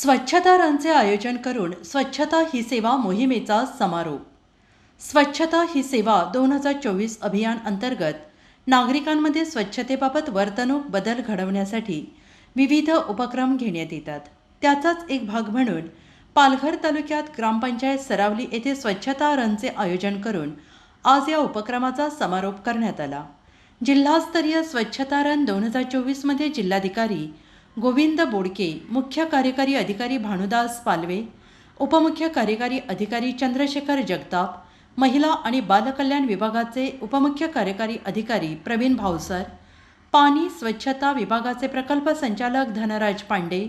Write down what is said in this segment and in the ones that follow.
स्वच्छता रनचे आयोजन करून स्वच्छता ही सेवा मोहिमेचा समारोप. स्वच्छता ही सेवा दोन हजार चोवीस अभियान अंतर्गत नागरिकांमध्ये स्वच्छतेबाबत वर्तणूक बदल घडवण्यासाठी विविध उपक्रम घेण्यात येतात. त्याचाच एक भाग म्हणून पालघर तालुक्यात ग्रामपंचायत सरावली येथे स्वच्छता रनचे आयोजन करून आज या उपक्रमाचा समारोप करण्यात आला. जिल्हास्तरीय स्वच्छता रन दोन हजार चोवीसमध्ये जिल्हाधिकारी गोविंद बोडके मुख्य कार्यकारी अधिकारी भानुदास पालवे उपमुख्य कार्यकारी अधिकारी चंद्रशेखर जगताप महिला आणि बालकल्याण विभागाचे उपमुख्य कार्यकारी अधिकारी प्रवीण भावसर पाणी स्वच्छता विभागाचे प्रकल्प संचालक धनराज पांडे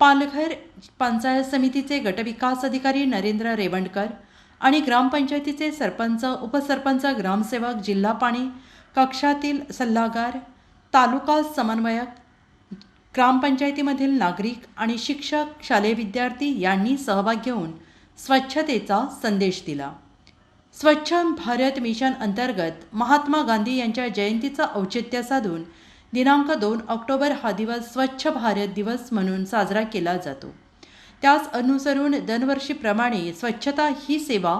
पालघर पंचायत समितीचे गटविकास अधिकारी नरेंद्र रेवंडकर आणि ग्रामपंचायतीचे सरपंच उपसरपंच ग्रामसेवक जिल्हा पाणी कक्षातील सल्लागार तालुका समन्वयक ग्रामपंचायतीमधील नागरिक आणि शिक्षक शालेय विद्यार्थी यांनी सहभाग घेऊन स्वच्छतेचा संदेश दिला. स्वच्छ भारत मिशन अंतर्गत महात्मा गांधी यांच्या जयंतीचं औचित्य साधून दिनांक दोन ऑक्टोबर हा दिवस स्वच्छ भारत दिवस म्हणून साजरा केला जातो. त्यास अनुसरून दरवर्षीप्रमाणे स्वच्छता ही सेवा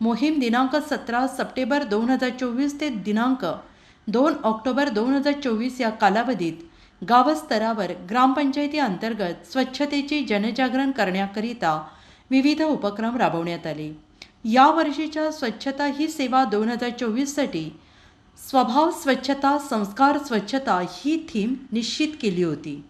मोहीम दिनांक सतरा सप्टेंबर दोन हजार चोवीस ते दिनांक दोन ऑक्टोबर दोन हजार चोवीस या कालावधीत गावस्तरावर ग्रामपंचायती अंतर्गत स्वच्छतेची जनजागरण करण्याकरिता विविध उपक्रम राबवण्यात आले. या वर्षीच्या स्वच्छता ही सेवा दोन हजार चोवीससाठी स्वभाव स्वच्छता संस्कार स्वच्छता ही थीम निश्चित केली होती.